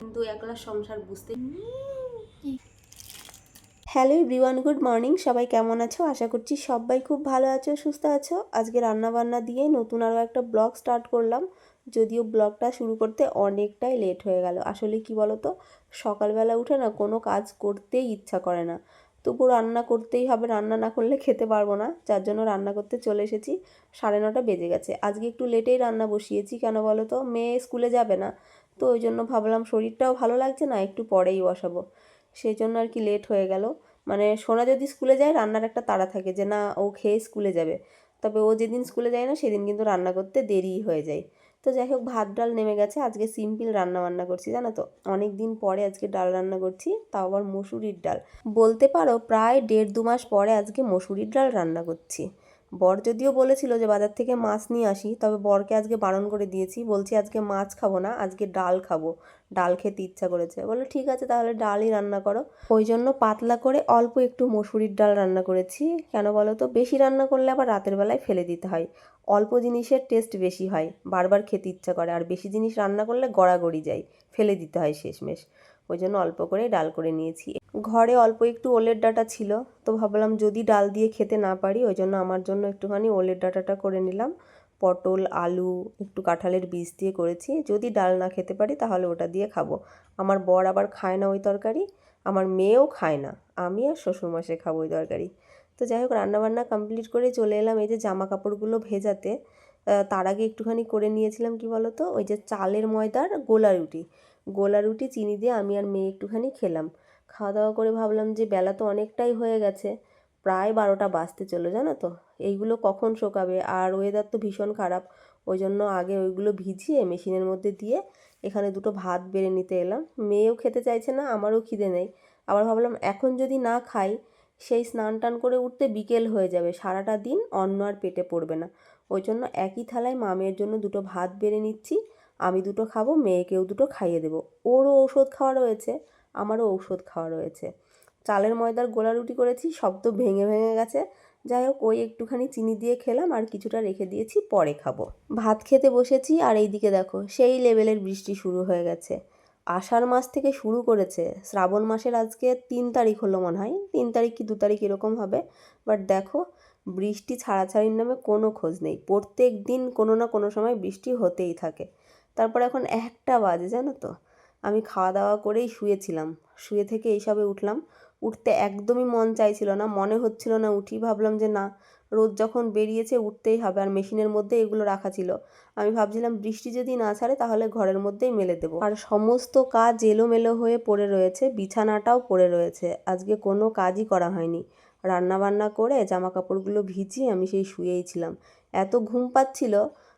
কিন্তু একলা সংসার বুঝতে হ্যালো এভরিওয়ান, গুড মর্নিং। সবাই কেমন আছো? আশা করছি সবাই খুব ভালো আছো, সুস্থ আছো। আজকে রান্না বান্না দিয়ে নতুন আরও একটা ব্লগ স্টার্ট করলাম। যদিও ব্লগটা শুরু করতে অনেকটাই লেট হয়ে গেল। আসলে কি তো সকালবেলা উঠে না কোনো কাজ করতেই ইচ্ছা করে না। তবু রান্না করতেই হবে, রান্না না করলে খেতে পারব না। যার জন্য রান্না করতে চলে এসেছি। সাড়ে নটা বেজে গেছে। আজকে একটু লেটেই রান্না বসিয়েছি। কেন বলো তো মেয়ে স্কুলে যাবে না। তো ওই জন্য ভাবলাম শরীরটাও ভালো লাগছে না, একটু পরেই বসাবো। সেই জন্য আর কি লেট হয়ে গেল। মানে সোনা যদি স্কুলে যায়, রান্নার একটা তাড়া থাকে যে না, ও খেয়ে স্কুলে যাবে। তবে ও যেদিন স্কুলে যায় না, সেদিন কিন্তু রান্না করতে দেরি হয়ে যায়। তো যাই হোক, ভাত, ডাল নেমে গেছে। আজকে সিম্পল রান্না বান্না করছি, জানো তো? অনেক দিন পরে আজকে ডাল রান্না করছি, তাও আবার মসুরির ডাল। বলতে পারো, প্রায় দেড় দু মাস পরে আজকে মসুরির ডাল রান্না করছি। বর যদিও বলেছিল যে বাজার থেকে মাছ নিয়ে আসি, তবে বরকে আজকে বারণ করে দিয়েছি। বলছি, আজকে মাছ খাব না, আজকে ডাল খাব। ডাল খেতে ইচ্ছা করেছে। বলল, ঠিক আছে, তাহলে ডালই রান্না করো। ওই জন্য পাতলা করে অল্প একটু মসুরির ডাল রান্না করেছি। কেন বলো তো, বেশি রান্না করলে আবার রাতের বেলায় ফেলে দিতে হয়। অল্প জিনিসের টেস্ট বেশি হয়, বারবার খেতে ইচ্ছা করে। আর বেশি জিনিস রান্না করলে গড়াগড়ি যায়, ফেলে দিতে হয় শেষমেশ। ওই জন্য অল্প করে ডাল করে নিয়েছি। ঘরে অল্প একটু ওলের ডাটা ছিল, তো ভাবলাম যদি ডাল দিয়ে খেতে না পারি, ওই জন্য আমার জন্য একটুখানি ওলের ডাটাটা করে নিলাম। পটল, আলু, একটু কাঁঠালের বীজ দিয়ে করেছি। যদি ডাল না খেতে পারি, তাহলে ওটা দিয়ে খাব। আমার বর আবার খায় না ওই তরকারি, আমার মেয়েও খায় না, আমি আর শ্বশুরমশাই খাব ওই তরকারি। তো যাই হোক, রান্নাবান্না কমপ্লিট করে চলে এলাম এই যে জামা কাপড়গুলো ভেজাতে তার আগে একটুখানি করে নিয়েছিলাম, কি বলো তো ওই যে চালের ময়দার গোলা রুটি। গোলা রুটি, চিনি দিয়ে আমি আর মেয়ে একটুখানি খেলাম। খাওয়া দাওয়া করে ভাবলাম যে বেলা তো অনেকটাই হয়ে গেছে, প্রায় বারোটা বাজতে চলো জানো তো? এইগুলো কখন শোকাবে? আর ওয়েদার তো ভীষণ খারাপ, ওই জন্য আগে ওইগুলো ভিজিয়ে মেশিনের মধ্যে দিয়ে এখানে দুটো ভাত বেড়ে নিতে এলাম। মেয়েও খেতে চাইছে না, আমারও খিদে নেই। আবার ভাবলাম এখন যদি না খাই, সেই স্নান টান করে উঠতে বিকেল হয়ে যাবে, সারাটা দিন অন্ন আর পেটে পড়বে না। ওই জন্য একই থালায় মামের জন্য দুটো ভাত বেড়ে নিচ্ছি আমি দুটো খাব, মেয়েকেও দুটো খাইয়ে দেবো। ওরও ঔষধ খাওয়া রয়েছে, আমারও ঔষধ খাওয়া রয়েছে। চালের ময়দার গোলা রুটি করেছি, সব তো ভেঙে ভেঙে গেছে। যাই হোক, ওই একটুখানি চিনি দিয়ে খেলাম আর কিছুটা রেখে দিয়েছি, পরে খাব। ভাত খেতে বসেছি, আর এইদিকে দেখো, সেই লেভেলের বৃষ্টি শুরু হয়ে গেছে। আষাঢ় মাস থেকে শুরু করেছে, শ্রাবণ মাসের আজকে তিন তারিখ হলো মনে হয়, তিন তারিখ কি দু তারিখ এরকম হবে। বাট দেখো, বৃষ্টি ছাড়াছাড়ির নামে কোনো খোঁজ নেই, প্রত্যেক দিন কোনো না কোনো সময় বৃষ্টি হতেই থাকে। তারপর এখন একটা বাজে, জানো তো। আমি খাওয়া দাওয়া করেই শুয়েছিলাম। শুয়ে থেকে এইসবে উঠলাম। উঠতে একদমই মন চাইছিল না, মনে হচ্ছিল না উঠি। ভাবলাম যে না, রোদ যখন বেরিয়েছে উঠতেই হবে। আর মেশিনের মধ্যে এগুলো রাখা ছিল। আমি ভাবছিলাম বৃষ্টি যদি না ছাড়ে, তাহলে ঘরের মধ্যেই মেলে দেবো। আর সমস্ত কাজ এলোমেলো হয়ে পড়ে রয়েছে। বিছানাটাও পড়ে রয়েছে। আজকে কোনো কাজই করা হয়নি। রান্না বান্না করে জামা কাপড়গুলো ভিজিয়ে আমি সেই শুয়েই ছিলাম। এত ঘুম পাচ্ছিল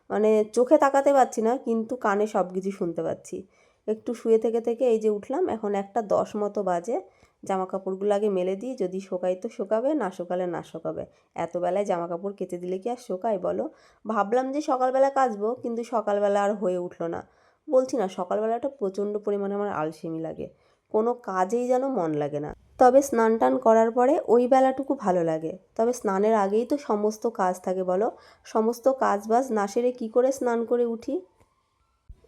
মানে চোখে তাকাতে পারছি না, কিন্তু কানে সব কিছু শুনতে পাচ্ছি। একটু শুয়ে থেকে থেকে এই যে উঠলাম, এখন একটা দশ মতো বাজে। জামা কাপড়গুলো আগে মেলে দিই, যদি শোকাই তো শোকাবে, না শোকালে না শোকাবে। এত বেলায় জামা কাপড় কেচে দিলে কি আর শোকায় বলো? ভাবলাম যে সকালবেলা কাচবো, কিন্তু সকালবেলা আর হয়ে উঠল না। বলছি না, সকালবেলাটা প্রচণ্ড পরিমাণে আমার আলসেমি লাগে। কোনো কাজেই যেন মন লাগে না। তবে স্নান টান করার পরে ওই বেলাটুকু ভালো লাগে। তবে স্নানের আগেই তো সমস্ত কাজ থাকে বলো। সমস্ত কাজ বাজ না সেরে কী করে স্নান করে উঠি?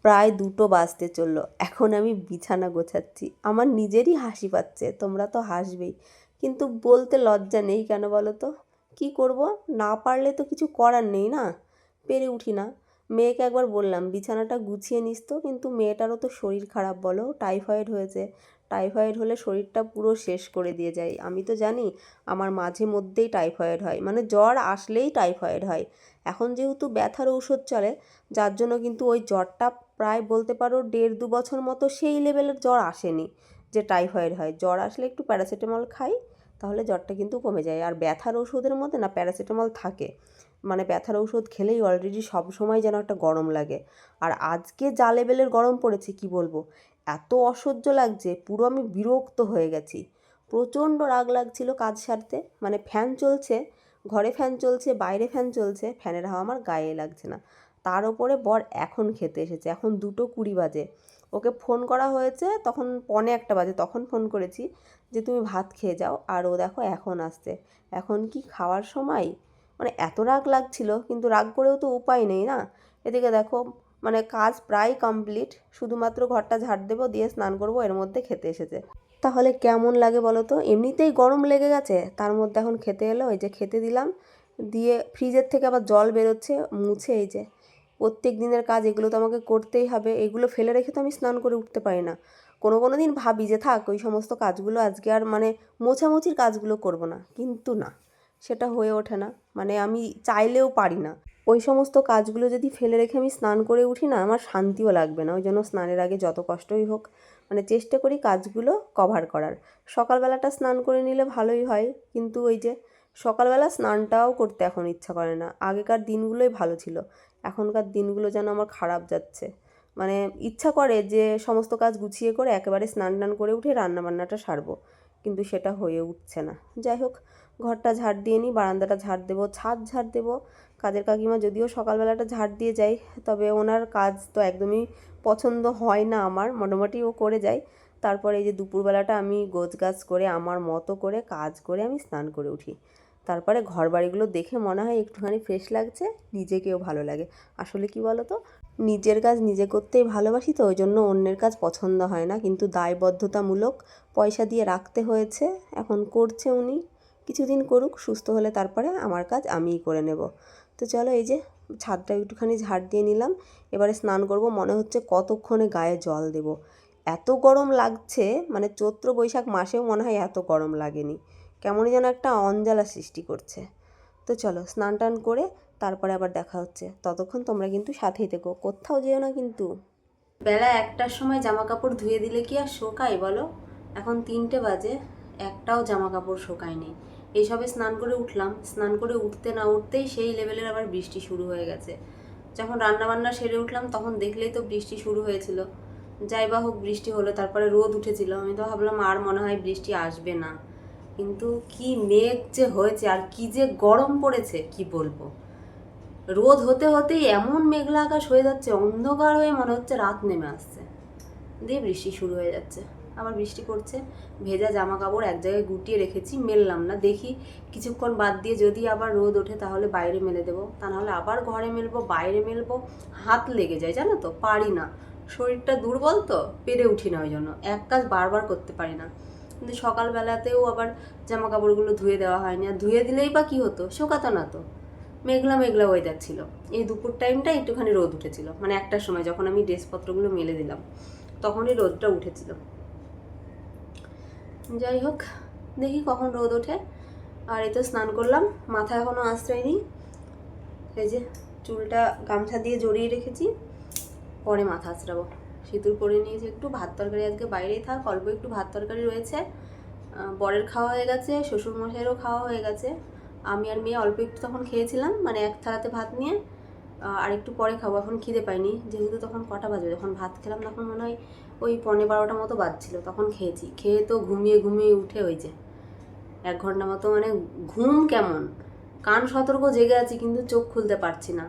প্রায় দুটো বাজতে চলল। এখন আমি বিছানা গোছাচ্ছি। আমার নিজেরই হাসি পাচ্ছে, তোমরা তো হাসবেই। কিন্তু বলতে লজ্জা নেই কেন বলো তো? কী করব? না পারলে তো কিছু করার নেই না? পেরে উঠি না। মেয়েকে একবার বললাম, বিছানাটা গুছিয়ে নিস তো, কিন্তু মেয়েটারও তো শরীর খারাপ বলো, টাইফয়েড হয়েছে। টাইফয়েড হলে শরীরটা পুরো শেষ করে দিয়ে যায়। আমি তো জানি আমার মাঝে মধ্যেই টাইফয়েড হয় মানে জ্বর আসলেই টাইফয়েড হয়। এখন যেহেতু ব্যথার ঔষধ চলে, যার জন্য কিন্তু ওই জ্বরটা প্রায় বলতে পারো দেড় দু বছর মতো সেই লেভেলের জ্বর আসেনি যে টাইফয়েড হয়। জ্বর আসলে একটু প্যারাসিটামল খাই, তাহলে জ্বরটা কিন্তু কমে যায়। আর ব্যথার ওষুধের মধ্যে না প্যারাসিটামল থাকে মানে ব্যথার ওষুধ খেলেই অলরেডি সব সময় যেন একটা গরম লাগে। আর আজকে যা লেভেলের গরম পড়েছে কি বলব? এত অসহ্য লাগছে, পুরো আমি বিরক্ত হয়ে গেছি। প্রচণ্ড রাগ লাগছিল কাজ সারতে মানে ফ্যান চলছে, ঘরে ফ্যান চলছে, বাইরে ফ্যান চলছে, ফ্যানের হাওয়া আমার গায়ে লাগছে না। তার ওপরে বর এখন খেতে এসেছে, এখন দুটো কুড়ি বাজে। ওকে ফোন করা হয়েছে, তখন পনে একটা বাজে, তখন ফোন করেছি যে, তুমি ভাত খেয়ে যাও। আর ও দেখো এখন আসছে। এখন কি খাওয়ার সময়? মানে এত রাগ লাগছিল, কিন্তু রাগ করেও তো উপায় নেই না? এদিকে দেখো মানে কাজ প্রায় কমপ্লিট, শুধুমাত্র ঘরটা ঝাড় দেবো, দিয়ে স্নান করব, এর মধ্যে খেতে এসেছে। তাহলে কেমন লাগে বলো তো? এমনিতেই গরম লেগে গেছে, তার মধ্যে এখন খেতে এলো, এই যে খেতে দিলাম, দিয়ে ফ্রিজের থেকে আবার জল বেরোচ্ছে, মুছে এই যে। প্রত্যেক দিনের কাজ, এগুলো তো আমাকে করতেই হবে, এগুলো ফেলে রেখে তো আমি স্নান করে উঠতে পারি না। কোনো কোনো দিন ভাবি যে থাক, ওই সমস্ত কাজগুলো আজকে আর মানে মোছামুছির কাজগুলো করব না, কিন্তু না, সেটা হয়ে ওঠে না। মানে আমি চাইলেও পারি না। ওই সমস্ত কাজগুলো যদি ফেলে রেখে আমি স্নান করে উঠি না, আমার শান্তিও লাগবে না। ওই জন্য স্নানের আগে যত কষ্টই হোক মানে চেষ্টা করি কাজগুলো কভার করার। সকালবেলাটা স্নান করে নিলে ভালোই হয়, কিন্তু ওই যে সকালবেলা স্নানটাও করতে এখন ইচ্ছা করে না। আগেকার দিনগুলোই ভালো ছিল। এখনকার দিনগুলো যেন আমার খারাপ যাচ্ছে। মানে ইচ্ছা করে যে সমস্ত কাজ গুছিয়ে করে একেবারে স্নান টান করে উঠে রান্নাবান্নাটা সারবো, কিন্তু সেটা হয়ে উঠছে না। যাই হোক ঘরটা ঝাড় দিয়ে নিই, বারান্দাটা ঝাড় দেবো, ছাদ ঝাড় দেবো। কাজের কাকিমা যদিও সকালবেলাটা ঝাড় দিয়ে যায়, তবে ওনার কাজ তো একদমই পছন্দ হয় না আমার, মোটামুটি ও করে যায়। তারপরে এই যে দুপুরবেলাটা আমি গোছ গাছ করে, আমার মতো করে কাজ করে আমি স্নান করে উঠি। তারপরে ঘর বাড়িগুলো দেখে মনে হয় একটুখানি ফ্রেশ লাগছে, নিজেকেও ভালো লাগে। আসলে কি বলো তো নিজের কাজ নিজে করতেই ভালোবাসি তো ওই জন্য অন্যের কাজ পছন্দ হয় না। কিন্তু দায়বদ্ধতামূলক পয়সা দিয়ে রাখতে হয়েছে, এখন করছে উনি। কিছুদিন করুক, সুস্থ হলে তারপরে আমার কাজ আমিই করে নেব। তো চলো এই যে ছাদটা একটুখানি ঝাড় দিয়ে নিলাম। এবারে স্নান করব, মনে হচ্ছে কতক্ষণে গায়ে জল দেব। এত গরম লাগছে মানে চৈত্র বৈশাখ মাসেও মনে হয় এত গরম লাগেনি। কেমনই যেন একটা অঞ্জালা সৃষ্টি করছে। তো চলো স্নান টান করে তারপরে আবার দেখা হচ্ছে। ততক্ষণ তোমরা কিন্তু সাথেই থেকো, কোথাও যেও না কিন্তু। বেলা একটার সময় জামা কাপড় ধুয়ে দিলে কি আর শোকায় বলো? এখন তিনটে বাজে, একটাও জামা কাপড় শোকায়নি। এইসবে স্নান করে উঠলাম। স্নান করে উঠতে না উঠতেই সেই লেভেলের আবার বৃষ্টি শুরু হয়ে গেছে। যখন রান্নাবান্না সেরে উঠলাম, তখন দেখলেই তো বৃষ্টি শুরু হয়েছিল। যাই বা হোক, বৃষ্টি হলো, তারপরে রোদ উঠেছিল। আমি তো ভাবলাম, আর মনে হয় বৃষ্টি আসবে না। কিন্তু কি মেঘ যে হয়েছে, আর কি যে গরম পড়েছে, কি বলব? রোদ হতে হতেই এমন মেঘলা আকাশ হয়ে যাচ্ছে, অন্ধকার হয়ে মনে হচ্ছে রাত নেমে আসছে। দিয়ে বৃষ্টি শুরু হয়ে যাচ্ছে। আবার বৃষ্টি করছে ভেজা জামা কাপড় এক জায়গায় গুটিয়ে রেখেছি, মেললাম না। দেখি কিছুক্ষণ বাদ দিয়ে যদি আবার রোদ ওঠে তাহলে বাইরে মেলে দেবো। তা নাহলে আবার ঘরে মেলবো, বাইরে মেলবো, হাত লেগে যায়, জানো তো? পারি না। শরীরটা দুর্বল তো, পেরে উঠি না ওই জন্য এক কাজ বারবার করতে পারি না। কিন্তু সকালবেলাতেও আবার জামা কাপড়গুলো ধুয়ে দেওয়া হয়নি। আর ধুয়ে দিলেই বা কী হতো? শোকাতো না তো। মেঘলা মেঘলা ওয়েদার ছিল। এই দুপুর টাইমটা একটুখানি রোদ উঠেছিল। মানে একটার সময় যখন আমি ড্রেসপত্রগুলো মেলে দিলাম, তখনই রোদটা উঠেছিল। যাই হোক দেখি কখন রোদ ওঠে। আর এই তো স্নান করলাম, মাথা এখনও আশ্রয় আশ্রয়নি। এই যে চুলটা গামছা দিয়ে জড়িয়ে রেখেছি, পরে মাথা আঁচড়াবো সিঁদুর পরে নিয়েছি একটু, ভাত তরকারি আজকে বাইরেই থাক, অল্প একটু ভাত তরকারি রয়েছে। বরের খাওয়া হয়ে গেছে, শ্বশুরমশাইয়েরও খাওয়া হয়ে গেছে। আমি আর মেয়ে অল্প একটু তখন খেয়েছিলাম মানে এক থালাতে ভাত নিয়ে। আর একটু পরে খাব। এখন খিদে পাইনি। যেহেতু তখন কটা বাজবে যখন ভাত খেলাম, তখন মনে হয় ওই পনেরো বারোটা মতো বাজছিল, তখন খেয়েছি। খেয়ে তো ঘুমিয়ে ঘুমিয়ে উঠে ওই যে, এক ঘণ্টা মতো মানে ঘুম কেমন? কান সতর্ক জেগে আছি, কিন্তু চোখ খুলতে পারছি না।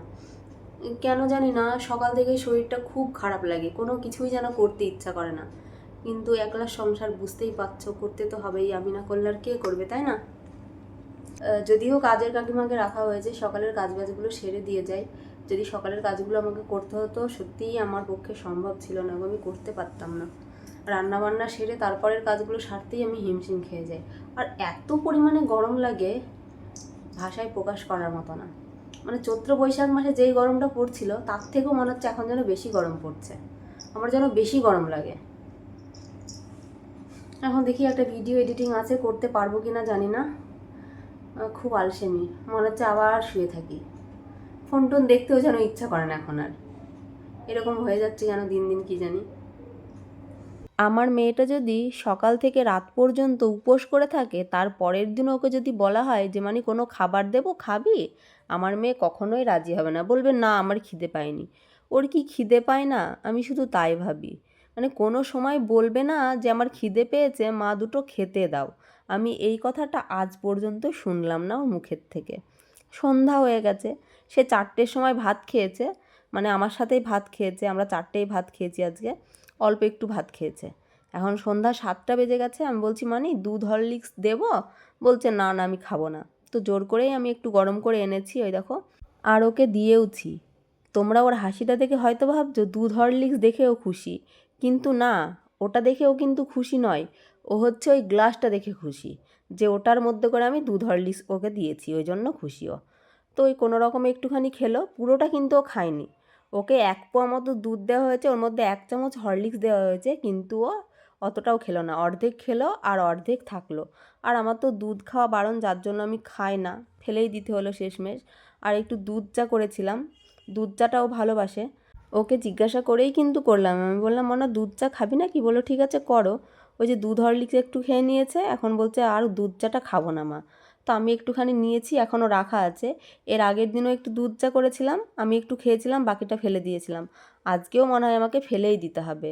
কেন জানি না, সকাল থেকে শরীরটা খুব খারাপ লাগে, কোনো কিছুই যেন করতে ইচ্ছা করে না। কিন্তু একলা সংসার বুঝতেই পারছ, করতে তো হবেই, আমি না করলে আর কে করবে, তাই না? যদিও কাজের কাকিমাকে রাখা হয়েছে, সকালের কাজ বাজগুলো সেরে দিয়ে যায় যদি সকালের কাজগুলো আমাকে করতে হতো, সত্যিই আমার পক্ষে সম্ভব ছিল না আমি করতে পারতাম না। রান্না বান্না সেরে তারপরের কাজগুলো সারতেই আমি হিমশিম খেয়ে যাই। আর এত পরিমাণে গরম লাগে, ভাষায় প্রকাশ করার মতো না। মানে চৈত্র বৈশাখ মাসে যেই গরমটা পড়ছিল, তার থেকেও মনে হচ্ছে এখন যেন বেশি গরম পড়ছে। আমার যেন বেশি গরম লাগে। এখন দেখি একটা ভিডিও এডিটিং আছে, করতে পারব কি না জানি না। খুব আলসেমি। মনে হচ্ছে আবার শুয়ে থাকি। ফোন টোন দেখতেও যেন ইচ্ছা করে না এখন আর। এরকম হয়ে যাচ্ছে যেন দিন দিন কি জানি। আমার মেয়েটা যদি সকাল থেকে রাত পর্যন্ত উপোস করে থাকে, তার পরের দিন ওকে যদি বলা হয় যে মানে কোনো খাবার দেবো? খাবি? আমার মেয়ে কখনোই রাজি হবে না। বলবে, না, আমার খিদে পায়নি। ওর কি খিদে পায় না? আমি শুধু তাই ভাবি। মানে কোনো সময় বলবে না যে, আমার খিদে পেয়েছে, মা দুটো খেতে দাও। আমি এই কথাটা আজ পর্যন্ত শুনলাম না ওর মুখের থেকে। সন্ধ্যা হয়ে গেছে। সে চারটের সময় ভাত খেয়েছে। মানে আমার সাথেই ভাত খেয়েছে। আমরা চারটেই ভাত খেয়েছি আজকে। অল্প একটু ভাত খেয়েছে। এখন সন্ধ্যা সাতটা বেজে গেছে। আমি বলছি মানে দুধ হরলিক্স দেবো? বলছে, না না, আমি খাব না। তো জোর করেই আমি একটু গরম করে এনেছি, ওই দেখো। আর ওকে দিয়েওছি। তোমরা ওর হাসিটা দেখে হয়তো ভাবছ, দুধ হরলিক্স দেখেও খুশি। কিন্তু না, ওটা দেখেও কিন্তু খুশি নয়। ও হচ্ছে ওই গ্লাসটা দেখে খুশি যে ওটার মধ্যে করে আমি দুধ হরলিক্স ওকে দিয়েছি, ওই জন্য খুশি ও তো ওই কোনো রকম একটুখানি খেলো, পুরোটা কিন্তু ও খায়নি। ওকে এক পোয়া মতো দুধ দেওয়া হয়েছে, ওর মধ্যে এক চামচ হরলিক্স দেওয়া হয়েছে, কিন্তু ও অতটাও খেলো না। অর্ধেক খেলো আর অর্ধেক থাকল। আর আমার তো দুধ খাওয়া বারণ, যার জন্য আমি খাই না, ফেলেই দিতে হলো শেষমেশ। আর একটু দুধ চা করেছিলাম, দুধ চাটাও ভালোবাসে। ওকে জিজ্ঞাসা করেই কিন্তু করলাম। আমি বললাম, মনে, দুধ চা খাবি না কি বলো ঠিক আছে, করো। ওই যে দুধ হরলিক্স একটু খেয়ে নিয়েছে, এখন বলছে, আর দুধ চাটা খাব না মা। তো আমি একটুখানি নিয়েছি, এখনও রাখা আছে। এর আগের দিনও একটু দুধ চা করেছিলাম, আমি একটু খেয়েছিলাম, বাকিটা ফেলে দিয়েছিলাম। আজকেও মনে হয় আমাকে ফেলেই দিতে হবে।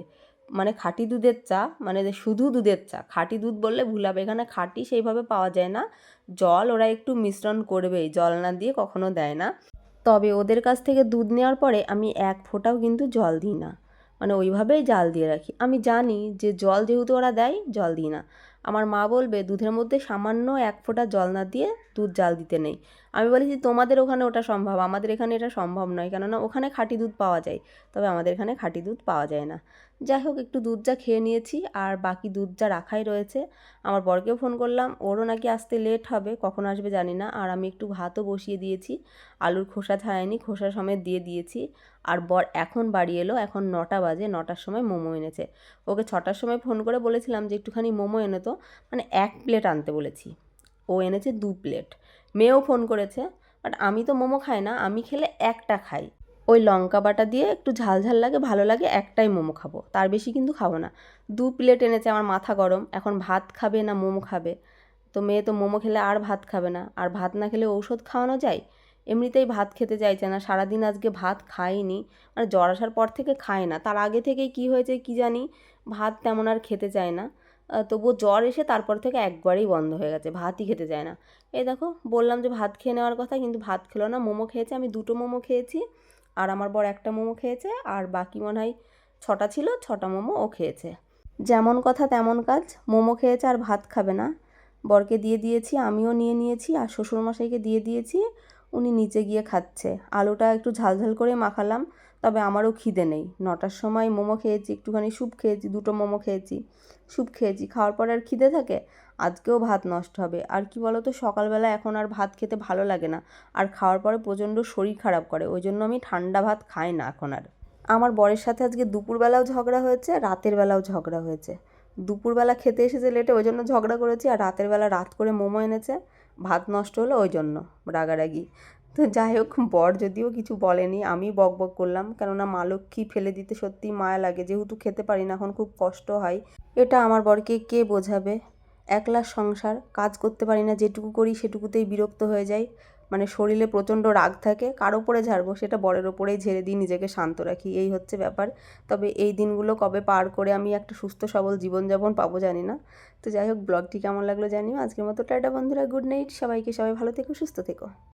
মানে খাঁটি দুধের চা মানে শুধু দুধের চা, খাঁটি দুধ বললে ভুল হবে। এখানে খাঁটি সেইভাবে পাওয়া যায় না। জল ওরা একটু মিশ্রণ করবেই, জল না দিয়ে কখনো দেয় না। তবে ওদের কাছ থেকে দুধ নেওয়ার পরে আমি এক ফোঁটাও কিন্তু জল দিই না। মানে ওইভাবেই জাল দিয়ে রাখি। আমি জানি যে জল যেহেতু ওরা দেয়, জল দিই না। আমার মা বলবে, দুধের মধ্যে সামান্য এক ফোঁটা জল না দিয়ে দুধ জাল দিতে নেই। আমি বলি যে, তোমাদের ওখানে ওটা সম্ভব, আমাদের এখানে এটা সম্ভব নয়। কেননা ওখানে খাঁটি দুধ পাওয়া যায়, তবে আমাদের এখানে খাঁটি দুধ পাওয়া যায় না। যাই হোক, একটু দুধ চা খেয়ে নিয়েছি, আর বাকি দুধ চা রাখাই রয়েছে। আমার বরকেও ফোন করলাম, ওরও নাকি আসতে লেট হবে, কখন আসবে জানি না। আর আমি একটু ভাতও বসিয়ে দিয়েছি, আলুর খোসা ছাড়াইনি, খোসা সমেত দিয়ে দিয়েছি। আর বর এখন বাড়ি এলো, এখন নটা বাজে, নটার সময় মোমো এনেছে। ওকে ছটার সময় ফোন করে বলেছিলাম যে, একটুখানি মোমো এনে তো। মানে এক প্লেট আনতে বলেছি। ও এনেছে দু প্লেট মেয়েও ফোন করেছে বাট আমি তো মোমো খাই না, আমি খেলে একটা খাই। ওই লঙ্কা বাটা দিয়ে একটু ঝাল ঝাল লাগে, ভালো লাগে, একটাই মোমো খাব। তার বেশি কিন্তু খাব না। দু প্লেট এনেছে, আমার মাথা গরম। এখন ভাত খাবে না, মোমো খাবে। তো মেয়ে তো মোমো খেলে আর ভাত খাবে না। আর ভাত না খেলে ঔষধ খাওয়ানো যায়? এমনিতেই ভাত খেতে চাইছে না। সারাদিন আজকে ভাত খাইনি। মানে জ্বর আসার পর থেকে খায় না। তার আগে থেকেই কি হয়েছে কি জানি? ভাত তেমন আর খেতে চায় না। তবুও জ্বর এসে তারপর থেকে একবারেই বন্ধ হয়ে গেছে। ভাতই খেতে চায় না। এই দেখো, বললাম যে ভাত খেয়ে নেওয়ার কথা, কিন্তু ভাত খেলো না, মোমো খেয়েছে। আমি দুটো মোমো খেয়েছি। আর আমার বর একটা মোমো খেয়েছে, আর বাকি মনে হয় ছটা ছিল, ছটা মোমো ও খেয়েছে। যেমন কথা তেমন কাজ, মোমো খেয়েছে আর ভাত খাবে না। বরকে দিয়ে দিয়েছি, আমিও নিয়ে নিয়েছি, আর শ্বশুরমশাইকে দিয়ে দিয়েছি, উনি নিচে গিয়ে খাচ্ছে। আলুটা একটু ঝালঝাল করে মাখালাম তবে আমারও খিদে নেই। নটার সময় মোমো খেয়েছি, একটুখানি স্যুপ খেয়েছি, দুটো মোমো খেয়েছি, স্যুপ খেয়েছি। খাওয়ার পর আর খিদে থাকে? আজকেও ভাত নষ্ট হবে। আর কি বলো তো সকালবেলা এখন আর ভাত খেতে ভালো লাগে না। আর খাওয়ার পরে প্রচণ্ড শরীর খারাপ করে, ওই জন্য আমি ঠান্ডা ভাত খাই না এখন আর। আমার বরের সাথে আজকে দুপুরবেলাও ঝগড়া হয়েছে রাতের বেলাও ঝগড়া হয়েছে। দুপুরবেলা খেতে এসেছে লেটে ওই জন্য ঝগড়া করেছি, আর রাতের বেলা রাত করে মোমো এনেছে। ভাত নষ্ট হলো ওই জন্য, রাগারাগি। তো যাই হোক, বর যদিও কিছু বলেনি, আমি বক বক করলাম। কেননা মা লক্ষ্মী ফেলে দিতে সত্যি মায়া লাগে, যেহেতু খেতে পারি না, এখন খুব কষ্ট হয়। এটা আমার বরকে কে বোঝাবে? একলা সংসার, কাজ করতে পারি না, যেটুকু করি সেটুকুতেই বিরক্ত হয়ে যাই। মানে শরীরে প্রচণ্ড রাগ থাকে, কার ওপরে ঝাড়বো সেটা বরের ওপরেই ঝেড়ে দিই, নিজেকে শান্ত রাখি, এই হচ্ছে ব্যাপার। তবে এই দিনগুলো কবে পার করে আমি একটা সুস্থ সবল জীবনযাপন পাবো জানি না। তো যাই হোক, ব্লগটি কেমন লাগল জানিও। আজকের মতো টাটা বন্ধুরা, গুড নাইট। সবাইকে সবাই ভালো থেকো, সুস্থ থেকো।